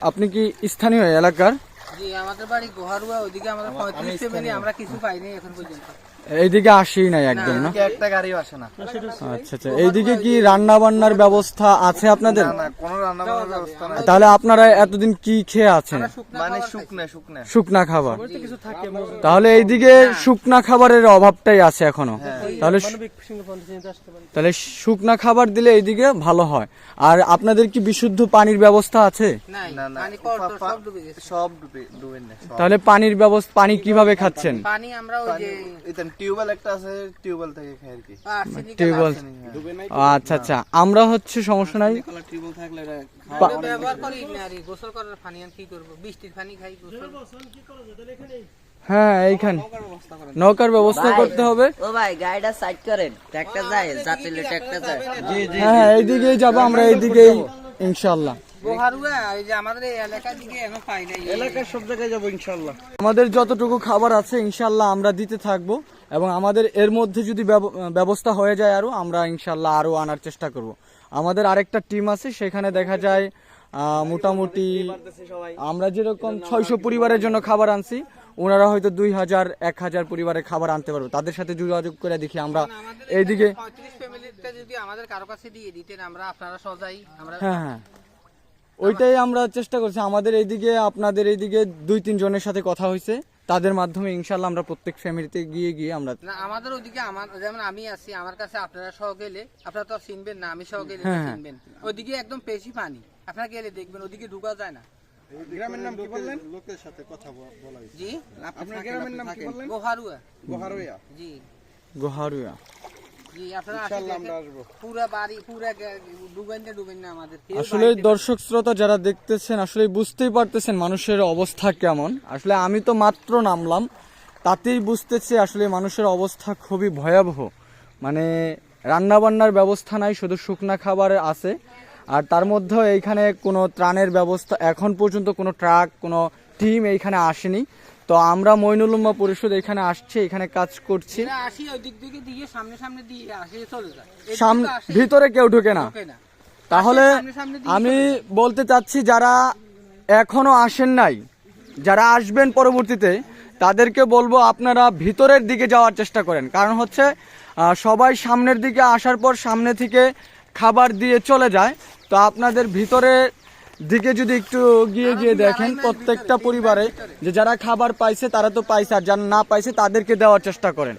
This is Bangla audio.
আপনি কি স্থানীয় এলাকার জি আমাদের বাড়ি গোহারুয়া ওইদিকে আমাদের পঁয়ত্রিশ ফ্যামিলি আমরা কিছু পাইনি এখন পর্যন্ত এইদিকে আসেই নাই একদম না? একটা গাড়িও আসে না। আচ্ছা আচ্ছা এইদিকে কি রান্না বান্নার ব্যবস্থা আছে আপনাদের? না কোনো রান্না বান্নার ব্যবস্থা নাই। তাহলে আপনারা এতদিন কি খেয়ে আছেন? মানে শুকনে শুকনে। শুকনা খাবার। তাহলে এইদিকে শুকনা খাবারের অভাবটাই আছে এখনও। তাহলে তাহলে শুকনা খাবার দিলে এইদিকে ভালো হয়। আর আপনাদের কি বিশুদ্ধ পানির ব্যবস্থা আছে? নাই না না পানি কল টল সব ডুবে গেছে। সব ডুবে ডুবে না সব। তাহলে পানির ব্যবস্থা পানি কীভাবে খাচ্ছেন? পানি আমরা ওই যে টিউবওয়েল একটা আছে টিউবওয়েল থেকে খাই আর কি। টিউবওয়েল। আচ্ছা আচ্ছা। আমরা হচ্ছে সমস্যা নাই। আমরা ব্যবহার করি না আর গোসল করার পানি আমি কি করব? বৃষ্টির পানি খাই গোসল। হ্যাঁ এইখানে। নৌকার ব্যবস্থা করতে হবে। ও ভাই গাড়িটা সাইড করেন। যায় যাত্রীলে ট্র্যাক্টর যায়। হ্যাঁ এইদিকেই যাব আমরা এইদিকেই ইনশাল্লাহ আমাদের এলাকার দিকে এখন পাই নাই। এলাকার সব জায়গায় যাব ইনশাল্লাহ। আমাদের যতটুকু খাবার আছে ইনশাল্লাহ আমরা দিতে থাকব এবং আমাদের এর মধ্যে যদি ব্যব- ব্যবস্থা হয়ে যায় আরও আমরা ইনশাল্লাহ আরও আনার চেষ্টা করব। আমাদের আরেকটা টিম আছে সেখানে দেখা যায় মোটামুটি আমরা যেরকম ছয়শো পরিবারের জন্য খাবার আনছি ওনারা হয়তো দুই হাজার এক হাজার পরিবারের খাবার আনতে পারবে। তাদের সাথে যোগাযোগ করে দেখি আমরা এইদিকে যদি আমাদের কারও কাছে দিয়ে দিতেন আমরা আপনারা সজাই আমরা হ্যাঁ হ্যাঁ। ওইটাই আমরা চেষ্টা করছি। আমাদের এইদিকে আপনাদের এইদিকে দুই তিন জনের সাথে কথা হয়েছে। তাদের মাধ্যমে ইনশাল্লাহ আমরা প্রত্যেক ফ্যামিলিতে গিয়ে গিয়ে আমরা না আমাদের ওইদিকে আমার যেমন আমি আছি আমার কাছে আপনারা সহ গেলে আপনারা তো আর চিনবেন না আমি সহ গেলে হ্যাঁ। চিনবেন। ওইদিকে একদম বেশি পানি। আপনারা গেলে দেখবেন ওইদিকে ঢুকা যায় না। গ্রামের নাম কি বললেন? লোকের সাথে কথা বলা জি? আপনার গ্রামের নাম কি বললেন? গোহারুয়া। গোহারইয়া জি। গোহারুয়া। আসলে দর্শক শ্রোতা যারা দেখতেছেন আসলে বুঝতেই পারতেছেন মানুষের অবস্থা কেমন। আসলে আমি তো মাত্র নামলাম তাতেই বুঝতেছি আসলে মানুষের অবস্থা খুবই ভয়াবহ। মানে রান্না বান্নার ব্যবস্থা নাই শুধু শুকনা খাবার আছে। আর তার মধ্যেও এইখানে কোনো ত্রাণের ব্যবস্থা এখন পর্যন্ত কোনো ট্রাক কোনো টিম এইখানে আসেনি। তো আমরা মইনুলম্মা পরিষদ এখানে আসছে এখানে কাজ করছি। ভিতরে কেউ ঢুকে না। তাহলে আমি বলতে চাচ্ছি যারা এখনও আসেন নাই যারা আসবেন পরবর্তীতে তাদেরকে বলব আপনারা ভিতরের দিকে যাওয়ার চেষ্টা করেন। কারণ হচ্ছে সবাই সামনের দিকে আসার পর সামনে থেকে খাবার দিয়ে চলে যায়। তো আপনাদের ভিতরে দিকে যদি একটু গিয়ে গিয়ে দেখেন প্রত্যেকটা পরিবারে যে যারা খাবার পাইছে, তারা তো পাইছে, আর যারা না পাইছে, তাদেরকে দেওয়ার চেষ্টা করেন।